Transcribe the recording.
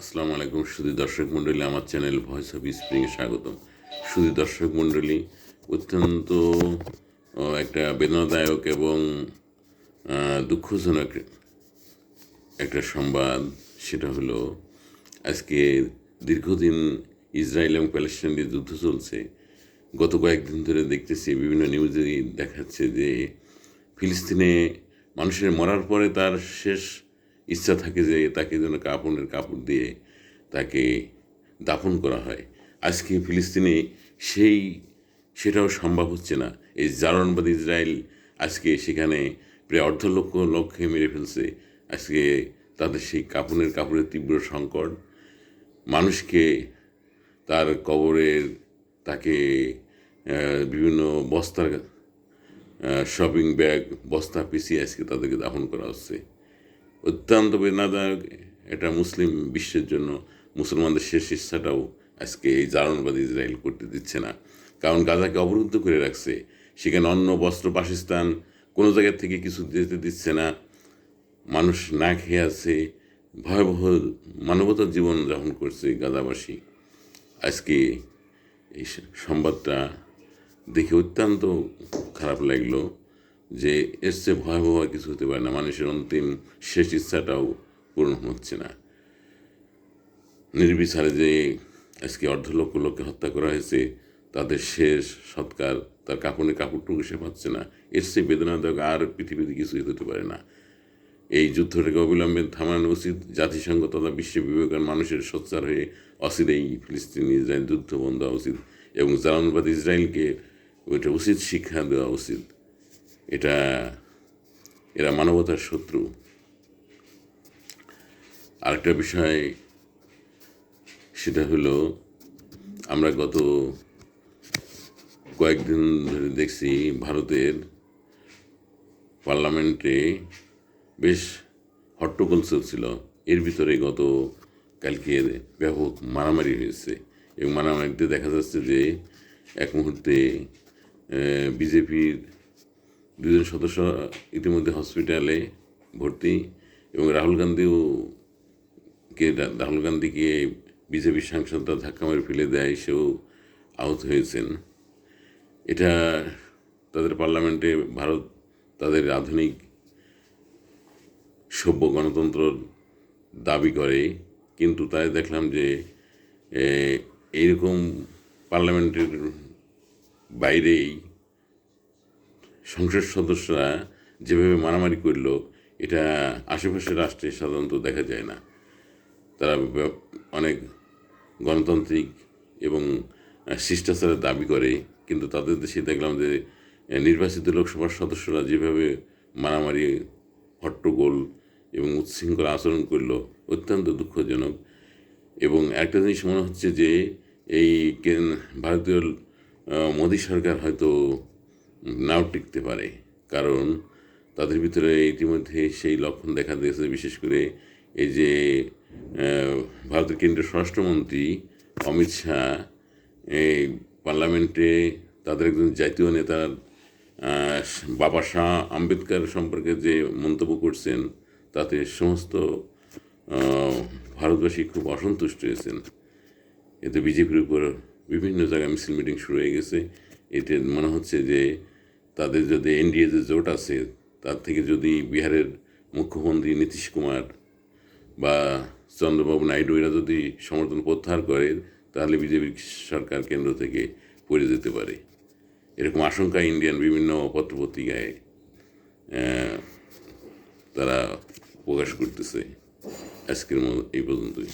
আসসালামু আলাইকুম শুধু দর্শক মণ্ডলী, আমার চ্যানেল ভয়েস অফ স্প্রিংয়ে স্বাগতম। শুধু দর্শক মণ্ডলী, অত্যন্ত একটা বেদনাদায়ক এবং দুঃখজনক একটা সংবাদ। সেটা হলো, আজকে দীর্ঘদিন ইসরায়েল এবং প্যালেস্টাইনের যুদ্ধ চলছে। গত কয়েকদিন ধরে দেখতেছি বিভিন্ন নিউজে দেখাচ্ছে যে ফিলিস্তিনে মানুষের মরার পরে তার শেষ ইচ্ছা থাকে যে তাকে যেন কাপড়ের কাপড় দিয়ে তাকে দাফন করা হয়। আজকে ফিলিস্তিনে সেই, সেটাও সম্ভব হচ্ছে না। এই জারণবাদ ইসরায়েল আজকে সেখানে প্রায় অর্ধ লক্ষ লক্ষ্যে মেরে ফেলছে। আজকে তাদের সেই কাপড়ের কাপড়ের তীব্র সংকট। মানুষকে তার কবরের, তাকে বিভিন্ন বস্তার শপিং ব্যাগ বস্তা পিছিয়ে আজকে তাদেরকে দাফন করা হচ্ছে। অত্যন্ত বেদনাদায়ক। এটা মুসলিম বিশ্বের জন্য মুসলমানদের শেষ ইচ্ছাটাও আজকে এই জারণবাদ ইসরায়েল করতে দিচ্ছে না। কারণ গাজাকে অবরুদ্ধ করে রাখছে। সেখানে অন্ন, বস্ত্র, বাসস্থান কোনো জায়গা থেকে কিছু যেতে দিচ্ছে না। মানুষ না খেয়ে আছে। ভয়াবহ মানবতার জীবন যাপন করছে গাজাবাসী। আজকে এই সংবাদটা দেখে অত্যন্ত খারাপ লাগল। যে এর চেয়ে ভয়াবহ কিছু হতে পারে না। মানুষের অন্তিম শেষ ইচ্ছাটাও পূরণ হচ্ছে না। নির্বিচারে যে আজকে অর্ধ লক্ষ লোককে হত্যা করা হয়েছে, তাদের শেষ সৎকার তার কাপড়ে কাপড়টুকু সে পাচ্ছে না। এর চেয়ে বেদনাদায়ক আর পৃথিবীতে কিছুই হতে পারে না। এই যুদ্ধটাকে অবিলম্বে থামানো উচিত। জাতিসংঘ তথা বিশ্ব বিবেকের মানুষের সোচ্চার হয়ে অসির এই ফিলিস্তিনি ইসরায়েল যুদ্ধ বন্ধ হওয়া উচিত এবং জালানবাদ ইসরায়েলকে ওইটা উচিত শিক্ষা দেওয়া উচিত। এটা, এরা মানবতার শত্রু। আরেকটা বিষয়, সেটা হলো, আমরা গত কয়েকদিন ধরে দেখছি ভারতের পার্লামেন্টে বেশ হট্টগোল চলছিল। এর ভিতরে গত কালকে ব্যাপক মারামারি হয়েছে এবং মারামারিতে দেখা যাচ্ছে যে এক মুহূর্তে বিজেপির দুজন সদস্য ইতিমধ্যে হসপিটালে ভর্তি এবং রাহুল গান্ধীও কে রাহুল গান্ধীকে বিজেপির সাংসদরা ধাক্কা মেরে ফেলে দেয়, সেও আহত হয়েছেন। এটা তাদের পার্লামেন্টে ভারত তাদের আধুনিক সভ্য গণতন্ত্র দাবি করে, কিন্তু তাই দেখলাম যে এইরকম পার্লামেন্টের বাইরেই সংসদ সদস্যরা যেভাবে মারামারি করল, এটা আশেপাশের রাষ্ট্রে সাধারণত দেখা যায় না। তারা অনেক গণতান্ত্রিক এবং শিষ্টাচারের দাবি করে, কিন্তু তাদের দেশে দেখলাম যে নির্বাচিত লোকসভার সদস্যরা যেভাবে মারামারি, হট্টগোল এবং উচ্ছৃঙ্খল আচরণ করল, অত্যন্ত দুঃখজনক। এবং একটা জিনিস মনে হচ্ছে যে, এই ভারতীয় মোদী সরকার হয়তো নাও টিকতে পারে। কারণ তাদের ভিতরে ইতিমধ্যে সেই লক্ষণ দেখা দিয়েছে, বিশেষ করে এই যে ভারতের কেন্দ্রীয় স্বরাষ্ট্রমন্ত্রী অমিত শাহ, এই পার্লামেন্টে তাদের একজন জাতীয় নেতার বাবা শাহ আম্বেদকর সম্পর্কে যে মন্তব্য করছেন, তাতে সমস্ত ভারতবাসী খুব অসন্তুষ্ট হয়েছেন। এতে বিজেপির উপর বিভিন্ন জায়গায় মিছিল মিটিং শুরু হয়ে গেছে। এতে মনে হচ্ছে যে তাদের যদি এনডিএ যে জোট আছে, তার থেকে যদি বিহারের মুখ্যমন্ত্রী নীতিশ কুমার বা চন্দ্রবাবু নাইডু, এরা যদি সমর্থন প্রত্যাহার করে, তাহলে বিজেপি সরকার কেন্দ্র থেকে পড়ে যেতে পারে। এরকম আশঙ্কা ইন্ডিয়ান বিভিন্ন পত্রপত্রিকায় তারা প্রকাশ করতেছে। আজকের মতো এই পর্যন্তই।